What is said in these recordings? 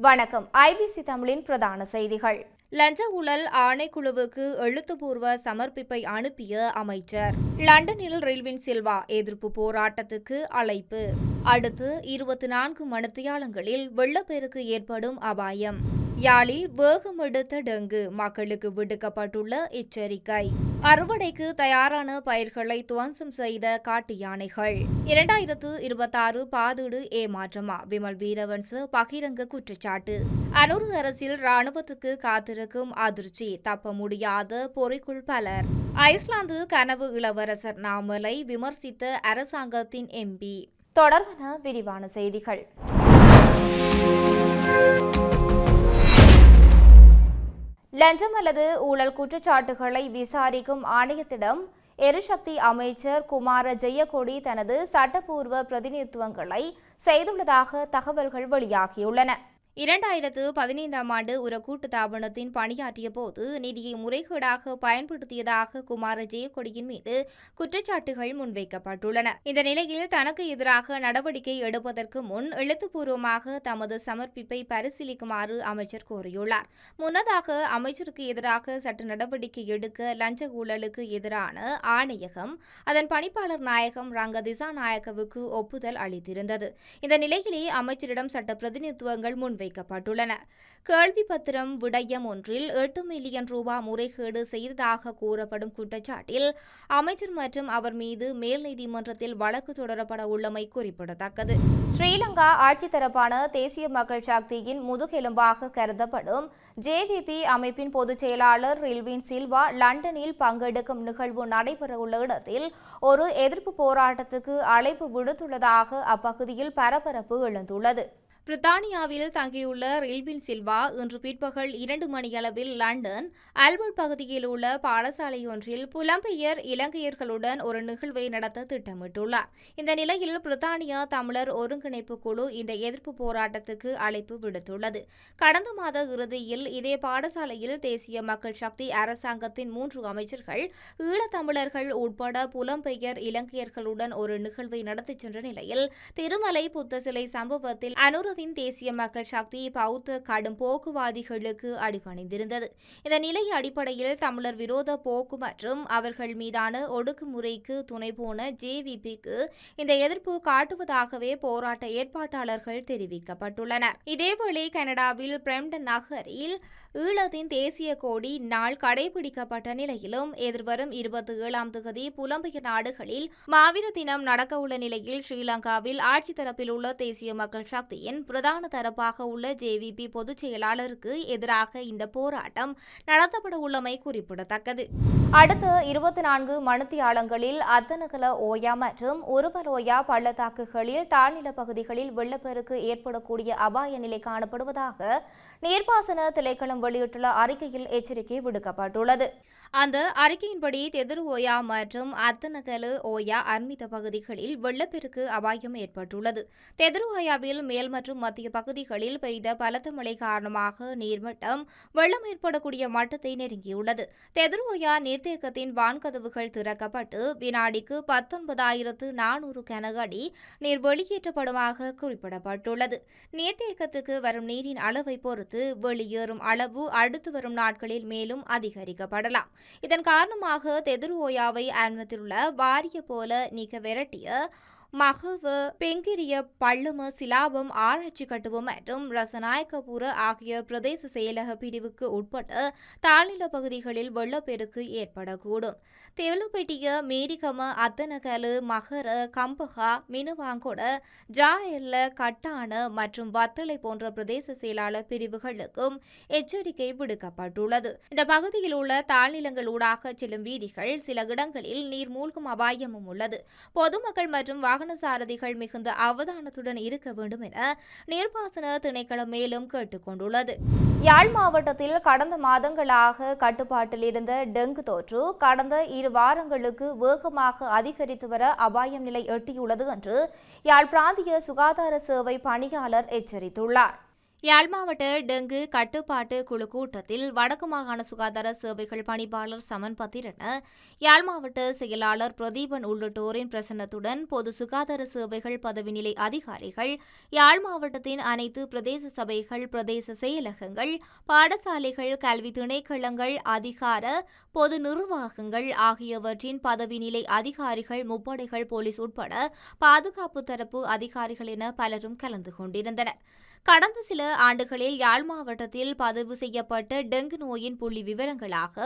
வணக்கம். ஐபிசி தமிழின் பிரதான செய்திகள். லஞ்ச ஊழல் ஆணைக்குழுவுக்கு எழுத்துப்பூர்வ சமர்ப்பிப்பை அனுப்பிய அமைச்சர். லண்டனில் ரெயில்வின் சில்வா எதிர்ப்பு போராட்டத்துக்கு அழைப்பு. அடுத்து இருபத்தி நான்கு மணித்தியாலங்களில் வெள்ளப்பெருக்கு ஏற்படும் அபாயம். யாழில் வேகமெடுத்த டெங்கு மக்களுக்கு விடுக்கப்பட்டுள்ள எச்சரிக்கை. அறுவடைக்கு தயாரான பயிர்களை துவம்சம் செய்த காட்டு யானைகள். இரண்டாயிரத்து இருபத்தாறு பாதீடு ஏமாற்றமா? விமல் வீரவன்ச பகிரங்க குற்றச்சாட்டு. அனூர் அரசில் ராணுவத்துக்கு காத்திருக்கும் அதிர்ச்சி தப்ப முடியாத பொறிக்குள் பலர். ஐஸ்லாந்து கனவு இளவரசர் நாமலை விமர்சித்த அரசாங்கத்தின் எம்பி. தொடர்பான விரிவான செய்திகள். லஞ்சம் அல்லது ஊழல் குற்றச்சாட்டுகளை விசாரிக்கும் ஆணையத்திடம் எரிசக்தி அமைச்சர் குமார ஜெயக்கொடி தனது சட்டப்பூர்வ பிரதிநிதித்துவங்களை செய்துள்ளதாக தகவல்கள் வெளியாகியுள்ளன. இரண்டாயிரத்து பதினைந்தாம் ஆண்டு ஒரு கூட்டு தாபனத்தின் பணியாற்றிய போது நிதியை முறைகேடாக பயன்படுத்தியதாக குமார ஜெயக்கொடியின் மீது குற்றச்சாட்டுகள் முன்வைக்கப்பட்டுள்ளன. இந்த நிலையில் தனக்கு எதிராக நடவடிக்கை எடுப்பதற்கு முன் எழுத்துப்பூர்வமாக தமது சமர்ப்பிப்பை பரிசீலிக்குமாறு அமைச்சர் கோரியுள்ளார். முன்னதாக அமைச்சருக்கு எதிராக சட்ட நடவடிக்கை எடுக்க லஞ்ச ஊழலுக்கு எதிரான ஆணையகம் அதன் பணிப்பாளர் நாயகம் ரங்க திசாநாயக்கவுக்கு ஒப்புதல் அளித்திருந்தது. இந்த நிலையிலேயே அமைச்சரிடம் சட்ட பிரதிநிதித்துவங்கள் முன்வை வைக்கப்பட்டுள்ளன. கேள்வி பத்திரம் விடயம் ஒன்றில் எட்டு மில்லியன் ரூபாய் முறைகேடு செய்ததாக கூறப்படும் குற்றச்சாட்டில் அமைச்சர் மற்றும் அவர் மீது மேல் நீதிமன்றத்தில் வழக்கு தொடரப்பட உள்ளமை குறிப்பிடத்தக்கது. ஸ்ரீலங்கா ஆட்சி தரப்பான தேசிய மக்கள் சக்தியின் முதுகெலும்பாக கருதப்படும் ஜேவிபி அமைப்பின் பொதுச் செயலாளர் ரில்வின் சில்வா லண்டனில் பங்கெடுக்கும் நிகழ்வு நடைபெறவுள்ள இடத்தில் ஒரு எதிர்ப்பு போராட்டத்துக்கு அழைப்பு விடுத்துள்ளதாக அப்பகுதியில் பரபரப்பு எழுந்துள்ளது. பிரித்தானியாவில் தங்கியுள்ள ரில்பின் சில்வா இன்று பிற்பகல் இரண்டு மணியளவில் லண்டன் ஆல்பர்ட் பகுதியில் உள்ள பாடசாலை ஒன்றில் புலம்பெயர் இலங்கையர்களுடன் ஒரு நிகழ்வை நடத்த திட்டமிட்டுள்ளார். இந்த நிலையில் பிரித்தானியா தமிழர் ஒருங்கிணைப்பு குழு இந்த எதிர்ப்பு போராட்டத்துக்கு அழைப்பு விடுத்துள்ளது. கடந்த மாத இறுதியில் இதே பாடசாலையில் தேசிய மக்கள் சக்தி அரசாங்கத்தின் மூன்று அமைச்சர்கள் ஈழத்தமிழர்கள் உட்பட புலம்பெயர் இலங்கையர்களுடன் ஒரு நிகழ்வை நடத்திச் சென்ற நிலையில் திருமலை புத்த சிலை சம்பவத்தில் இந்தியாவின் தேசிய மக்கள் சக்தி பௌத்த கடும் போக்குவாதிகளுக்கு அடிபணிந்திருந்தது. இந்த நிலை அடிப்படையில் தமிழர் விரோத போக்கு மற்றும் அவர்கள் மீதான ஒடுக்குமுறைக்கு துணை போன ஜேவிபிக்கு இந்த எதிர்ப்பு காட்டுவதாகவே போராட்ட ஏற்பாட்டாளர்கள் தெரிவிக்கப்பட்டுள்ளனர். இதேவேளை கனடாவில் பிரம்டன் நகரில் ஈழத்தின் தேசிய கோடி நாள் கடைபிடிக்கப்பட்ட நிலையிலும் எதிர்வரும் இருபத்தி ஏழாம் தேதி புலம்பெயர் நாடுகளில் மாவீர தினம் நடக்கவுள்ள நிலையில் ஸ்ரீலங்காவில் ஆட்சி தரப்பில் உள்ள தேசிய மக்கள் சக்தியின் பிரதான தரப்பாக உள்ள ஜேவிபி பொதுச் செயலாளருக்கு எதிராக இந்த போராட்டம் நடத்தப்பட உள்ளமை குறிப்பிடத்தக்கது. அடுத்த இருபத்தி நான்கு மணித்தியாலங்களில் அத்தனகல ஓயா மற்றும் உருவலோயா பள்ளத்தாக்குகளில் தாழ்நில பகுதிகளில் வெள்ளப்பெருக்கு ஏற்படக்கூடிய அபாய நிலை காணப்படுவதாக நீர்ப்பாசன திணைக்களம் வெளியிட்டுள்ள அறிக்கையில் எச்சரிக்கை விடுக்கப்பட்டுள்ளது. அந்த அறிக்கையின்படி தெதிரு ஓயா மற்றும் அத்தனகலு ஓயா அர்மித பகுதிகளில் வெள்ளப்பெருக்கு அபாயம் ஏற்பட்டுள்ளது. தெதிரு ஓயாவில் மேல் மற்றும் மத்திய பகுதிகளில் பெய்த பலத்த மழை காரணமாக நீர்மட்டம் வெள்ளம் ஏற்படக்கூடிய மட்டத்தை நெருங்கியுள்ளது. தெதிர் ஓயா நீர்த்தேக்கத்தின் வான்கதவுகள் திறக்கப்பட்டு வினாடிக்கு பத்தொன்பதாயிரத்து நானூறு கனஅடி நீர் வெளியேற்றப்படுமாக குறிப்பிடப்பட்டுள்ளது. நீர்த்தேக்கத்துக்கு வரும் நீரின் அளவை பொறுத்து வெளியேறும் அளவு அடுத்து வரும் நாட்களில் மேலும் அதிகரிக்கப்படலாம். இதன் காரணமாக தெதிர் ஓயாவை அனுமதித்துள்ள வாரிய போல நீக்க விரட்டிய மகவ பெங்கிரிய பள்ளும சிலாபம் ஆராய்ச்சி கட்டுவம் மற்றும் ரசநாயக்கபுர ஆகிய பிரதேச செயலக பிரிவுக்கு உட்பட்ட தாழ்நில பகுதிகளில் வெள்ளப்பெருக்கு ஏற்படக்கூடும். தெவலுப்பெட்டிய மேரிகம அத்தனகலு மகர கம்பகா மினுவாங்கொட ஜா எல்ல கட்டான மற்றும் வத்தளை போன்ற பிரதேச செயலாளர் பிரிவுகளுக்கும் எச்சரிக்கை விடுக்கப்பட்டுள்ளது. இந்த பகுதியில் உள்ள தாழ்நிலங்களூடாக செல்லும் வீதிகள் சில இடங்களில் நீர் மூழ்கும் அபாயமும் உள்ளது. பொதுமக்கள் மற்றும் வாகன சாரதிகள் மிகுந்த அவதானத்துடன் இருக்க வேண்டும் என நீர்ப்பாசன திணைக்களம் மேலும் கேட்டுக்கொண்டுள்ளது. யாழ் மாவட்டத்தில் கடந்த மாதங்களாக கட்டுப்பாட்டில் இருந்த டெங்கு தொற்று கடந்த இரு வாரங்களுக்கு வேகமாக அதிகரித்து வர அபாயம் நிலை எட்டியுள்ளது என்று யாழ் பிராந்திய சுகாதார சேவை பணியாளர் எச்சரித்துள்ளார். யாழ் மாவட்ட டெங்கு கட்டுப்பாட்டு குழு கூட்டத்தில் வடக்கு மாகாண சுகாதார சேவைகள் பணிப்பாளர் சமன் பத்திரன யாழ் மாவட்ட செயலாளர் பிரதீபன் உள்ளிட்டோரின் பிரசன்னத்துடன் பொது சுகாதார சேவைகள் பதவி நிலை அதிகாரிகள் யாழ் மாவட்டத்தின் அனைத்து பிரதேச சபைகள் பிரதேச செயலகங்கள் பாடசாலைகள் கல்வி திணைக்களங்கள் அதிகார பொது நிர்வாகங்கள் ஆகியவற்றின் பதவி நிலை அதிகாரிகள் முப்படைகள் போலீஸ் உட்பட பாதுகாப்பு தரப்பு அதிகாரிகள் என பலரும் கலந்து கொண்டிருந்தனர். கடந்த சில ஆண்டுகளில் யாழ் மாவட்டத்தில் பதிவு செய்யப்பட்ட டெங்கு நோயின் புள்ளி விவரங்களாக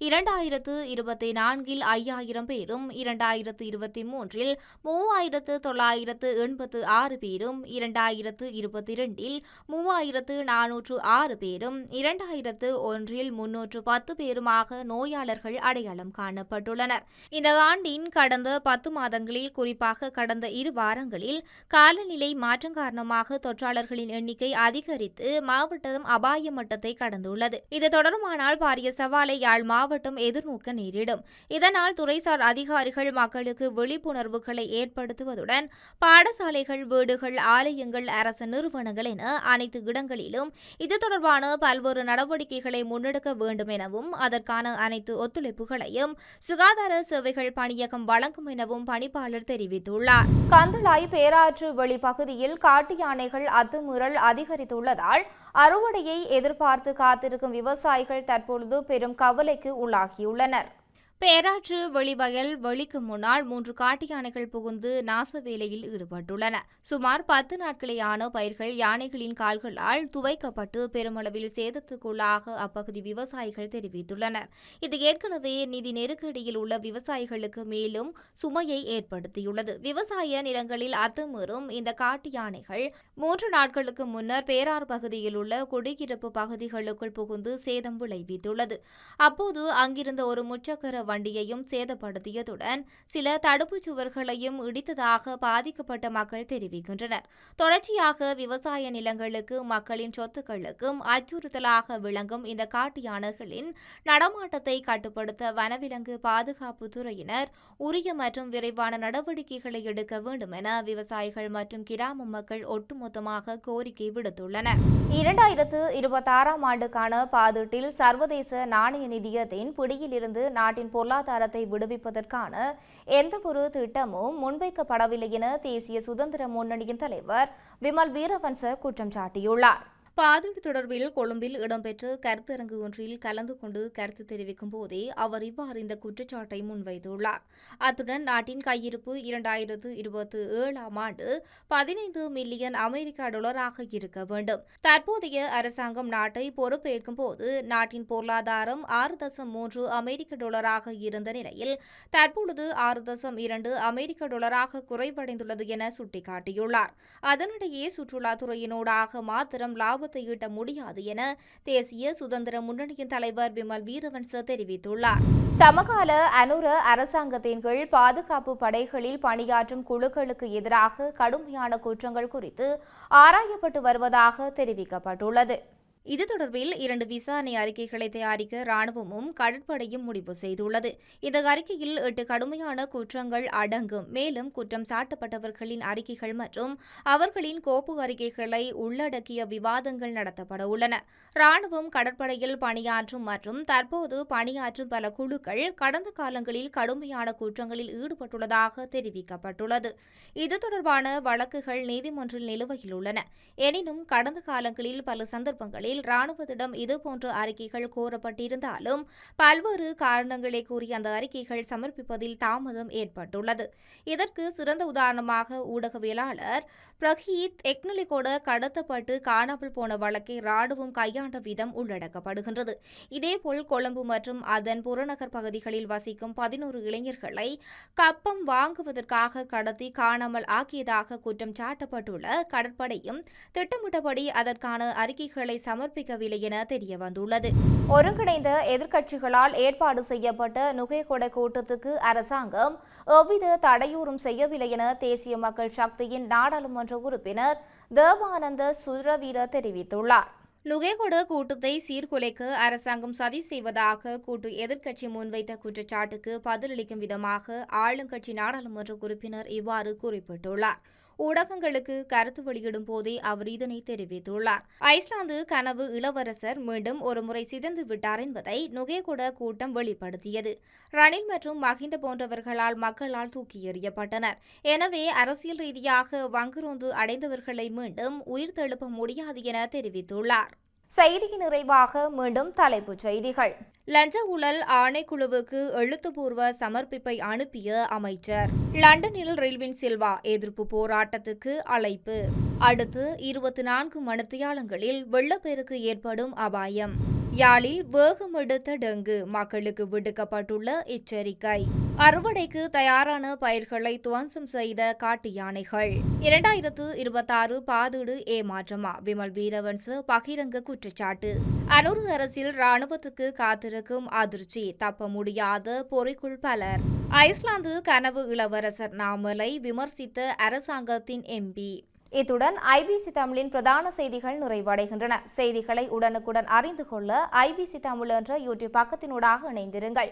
இரண்டாயிரத்து இருபத்தி நான்கில் ஐயாயிரம் பேரும் இரண்டாயிரத்து இருபத்தி மூன்றில் மூவாயிரத்து தொள்ளாயிரத்து எண்பத்து ஆறு பேரும் இரண்டாயிரத்து இருபத்தி இரண்டில் மூவாயிரத்து நானூற்று ஆறு பேரும் இரண்டாயிரத்து ஒன்றில் முன்னூற்று பத்து பேருமாக நோயாளர்கள் அடையாளம் காணப்பட்டுள்ளனர். இந்த ஆண்டின் கடந்த பத்து மாதங்களில் குறிப்பாக கடந்த இரு வாரங்களில் காலநிலை மாற்றம் காரணமாக தொற்றாளர்களின் எண்ணிக்கை அதிகரித்து மாவட்டம் அபாய மட்டத்தை கடந்துள்ளது. இது தொடருமானால் பாரிய சவாலை யாழ் மாவட்டம் எதிர்நோக்க நேரிடும். இதனால் துறைசார் அதிகாரிகள் மக்களுக்கு விழிப்புணர்வுகளை ஏற்படுத்துவதுடன் பாடசாலைகள் வீடுகள் ஆலயங்கள் அரசு நிறுவனங்கள் என அனைத்து இடங்களிலும் இது தொடர்பான பல்வேறு நடவடிக்கைகளை முன்னெடுக்க வேண்டும் எனவும் அதற்கான அனைத்து ஒத்துழைப்புகளையும் சுகாதார சேவைகள் பணியகம் வழங்கும் எனவும் பணிப்பாளர் தெரிவித்துள்ளார். கந்தளாய் பேராற்று வெளி பகுதியில் காட்டு யானைகள் அத்துமீறல் அதிகரித்துள்ளதால் அறுவடையை எதிர்பார்த்து காத்திருக்கும் விவசாயிகள் தற்பொழுது பெரும் கவலைக்கு உள்ளாகியுள்ளனர். பேராற்று வெளிவயல் வெளிக்கு முன்னால் மூன்று காட்டு யானைகள் புகுந்து நாச வேலையில் ஈடுபட்டுள்ளன. சுமார் பத்து நாட்களேயான பயிர்கள் யானைகளின் கால்களால் துவைக்கப்பட்டு பெருமளவில் சேதத்துக்குள்ளாக அப்பகுதி விவசாயிகள் தெரிவித்துள்ளனர். இது ஏற்கனவே நிதி நெருக்கடியில் உள்ள விவசாயிகளுக்கு மேலும் சுமையை ஏற்படுத்தியுள்ளது. விவசாய நிலங்களில் அத்துமீறும் இந்த காட்டு யானைகள் மூன்று நாட்களுக்கு முன்னர் பேரார் பகுதியில் உள்ள குடியிருப்பு பகுதிகளுக்குள் புகுந்து சேதம் விளைவித்துள்ளது. அப்போது அங்கிருந்த ஒரு முச்சக்கர வண்டியையும் சேதப்படுத்தியதுடன் சில தடுப்புச் சுவர்களையும் இடித்ததாக பாதிக்கப்பட்ட மக்கள் தெரிவிக்கின்றனர். தொடர்ச்சியாக விவசாய நிலங்களுக்கு மக்களின் சொத்துக்களுக்கும் அச்சுறுத்தலாக விளங்கும் இந்த காட்டு யானைகளின் நடமாட்டத்தை கட்டுப்படுத்த வனவிலங்கு பாதுகாப்பு துறையினர் உரிய மற்றும் விரைவான நடவடிக்கைகளை எடுக்க வேண்டும் என விவசாயிகள் மற்றும் கிராம மக்கள் ஒட்டுமொத்தமாக கோரிக்கை விடுத்துள்ளனர். இரண்டாயிரத்து இருபத்தாறாம் ஆண்டுக்கான பாதீட்டில் சர்வதேச நாணய நிதியத்தின் பிடியிலிருந்து நாட்டின் பொருளாதாரத்தை விடுவிப்பதற்கான எந்தவொரு திட்டமும் முன்வைக்கப்படவில்லை என தேசிய சுதந்திர முன்னணியின் தலைவர் விமல் வீரவன்ச குற்றம் சாட்டியுள்ளார். பாதீடு தொடர்பில் கொழும்பில் இடம்பெற்ற கருத்தரங்கு ஒன்றில் கலந்து கொண்டு கருத்து தெரிவிக்கும் போதே அவர் இவ்வாறு இந்த குற்றச்சாட்டை முன்வைத்துள்ளார். அத்துடன் நாட்டின் கையிருப்பு இரண்டாயிரத்து இருபத்தி ஏழாம் ஆண்டு பதினைந்து மில்லியன் அமெரிக்க டாலராக இருக்க வேண்டும். தற்போதைய அரசாங்கம் நாட்டை பொறுப்பேற்கும் போது நாட்டின் பொருளாதாரம் ஆறு தசம் மூன்று அமெரிக்க டாலராக இருந்த நிலையில் தற்பொழுது ஆறு தசம் இரண்டு அமெரிக்க டாலராக குறைவடைந்துள்ளது என சுட்டிக்காட்டியுள்ளார். அதனிடையே சுற்றுலாத்துறையினூடாக மாத்திரம் லாபத்தை ஈட்ட முடியாது என தேசிய சுதந்திர முன்னணியின் தலைவர் விமல் வீரவன்ச தெரிவித்துள்ளார். சமகால அனுர அரசாங்கத்தின் கீழ் பாதுகாப்பு படைகளில் பணியாற்றும் குழுக்களுக்கு எதிராக கடுமையான குற்றங்கள் குறித்து ஆராயப்பட்டு வருவதாக தெரிவிக்கப்பட்டுள்ளது. இது தொடர்பில் இரண்டு விசாரணை அறிக்கைகளை தயாரிக்க ராணுவமும் கடற்படையும் முடிவு செய்துள்ளது. இந்த அறிக்கையில் எட்டு கடுமையான குற்றங்கள் அடங்கும். மேலும் குற்றம் சாட்டப்பட்டவர்களின் அறிக்கைகள் மற்றும் அவர்களின் கோப்பு அறிக்கைகளை உள்ளடக்கிய விவாதங்கள் நடத்தப்பட உள்ளன. ராணுவம் கடற்படையில் பணியாற்றும் மற்றும் தற்போது பணியாற்றும் பல குழுக்கள் கடந்த காலங்களில் கடுமையான குற்றங்களில் ஈடுபட்டுள்ளதாக தெரிவிக்கப்பட்டுள்ளது. இது தொடர்பான வழக்குகள் நீதிமன்றில் நிலுவையில் உள்ளன. எனினும் கடந்த காலங்களில் பல சந்தர்ப்பங்களில் ராணுவத்திடம் இதுபோன்ற அறிக்கைகள் கோரப்பட்டிருந்தாலும் பல்வேறு காரணங்களை கூறி அந்த அறிக்கைகள் சமர்ப்பிப்பதில் தாமதம் ஏற்பட்டுள்ளது. இதற்கு சிறந்த உதாரணமாக ஊடகவியலாளர் பிரகீத் எக்னலிகோட கடத்தப்பட்டு காணாமல் போன வழக்கை ராணுவம் கையாண்ட விதம் உள்ளடக்கப்படுகின்றது. இதேபோல் கொழும்பு மற்றும் அதன் புறநகர் பகுதிகளில் வசிக்கும் பதினோரு இளைஞர்களை கப்பம் வாங்குவதற்காக கடத்தி காணாமல் ஆக்கியதாக குற்றம் சாட்டப்பட்டுள்ள கடற்படையும் திட்டமிட்டபடி அதற்கான அறிக்கைகளை சமர்ப்பிக்கவில்லை என தெரிய வந்துள்ளது ஒருங்கிணைந்த எதிர்க்கட்சிகளால் ஏற்பாடு செய்யப்பட்ட நுகைகொடை கூட்டத்துக்கு அரசாங்கம் எவ்வித தடையூறும் செய்யவில்லை என தேசிய மக்கள் சக்தியின் நாடாளுமன்ற உறுப்பினர் தேவானந்த சுரவீர தெரிவித்துள்ளார். நுகேகொட கூட்டத்தை சீர்குலைக்க அரசாங்கம் சதி செய்வதாக கூட்டு எதிர்க்கட்சி முன்வைத்த குற்றச்சாட்டுக்கு பதிலளிக்கும் விதமாக ஆளுங்கட்சி நாடாளுமன்ற உறுப்பினர் இவ்வாறு குறிப்பிட்டுள்ளார். ஊடகங்களுக்கு கருத்து வெளியிடும் போதே அவர் இதனை தெரிவித்துள்ளார். ஐஸ்லாந்து கனவு இளவரசர் மீண்டும் ஒருமுறை சிதைந்து விட்டார் என்பதை நுகேகுட கூட்டம் வெளிப்படுத்தியது. ரணில் மற்றும் மஹிந்த போன்றவர்களால் மக்களால் தூக்கி எறியப்பட்டனர். எனவே அரசியல் ரீதியாக வங்குரோந்து அடைந்தவர்களை மீண்டும் உயிர் தழுப்ப முடியாது என தெரிவித்துள்ளார். செய்தியின் நிறைவாக மீண்டும் தலைப்புச் செய்திகள். லஞ்ச ஊழல் ஆணைக்குழுவுக்கு எழுத்துப்பூர்வ சமர்ப்பிப்பை அனுப்பிய அமைச்சர். லண்டனில் ரெயில்வின் சில்வா எதிர்ப்பு போராட்டத்துக்கு அழைப்பு. அடுத்து இருபத்தி நான்கு மணித்தியாலங்களில் வெள்ளப்பெருக்கு ஏற்படும் அபாயம். யாழில் வேகமெடுத்த டெங்கு மக்களுக்கு விடுக்கப்பட்டுள்ள எச்சரிக்கை. அறுவடைக்கு தயாரான பயிர்களை துவம்சம் செய்த காட்டு யானைகள். இரண்டாயிரத்து இருபத்தாறு பாதீடு ஏமாற்றமா? விமல் வீரவன்ச பகிரங்க குற்றச்சாட்டு. அனூர் அரசில் ராணுவத்துக்கு காத்திருக்கும் அதிர்ச்சி தப்ப முடியாத பொறிக்குள் பலர். ஐஸ்லாந்து கனவு இளவரசர் நாமலை விமர்சித்த அரசாங்கத்தின் எம்பி. இத்துடன் ஐபிசி தமிழின் பிரதான செய்திகள் நிறைவடைகின்றன. செய்திகளை உடனுக்குடன் அறிந்து கொள்ள ஐபிசி தமிழ் என்ற யூடியூப் பக்கத்தினூடாக இணைந்திருங்கள்.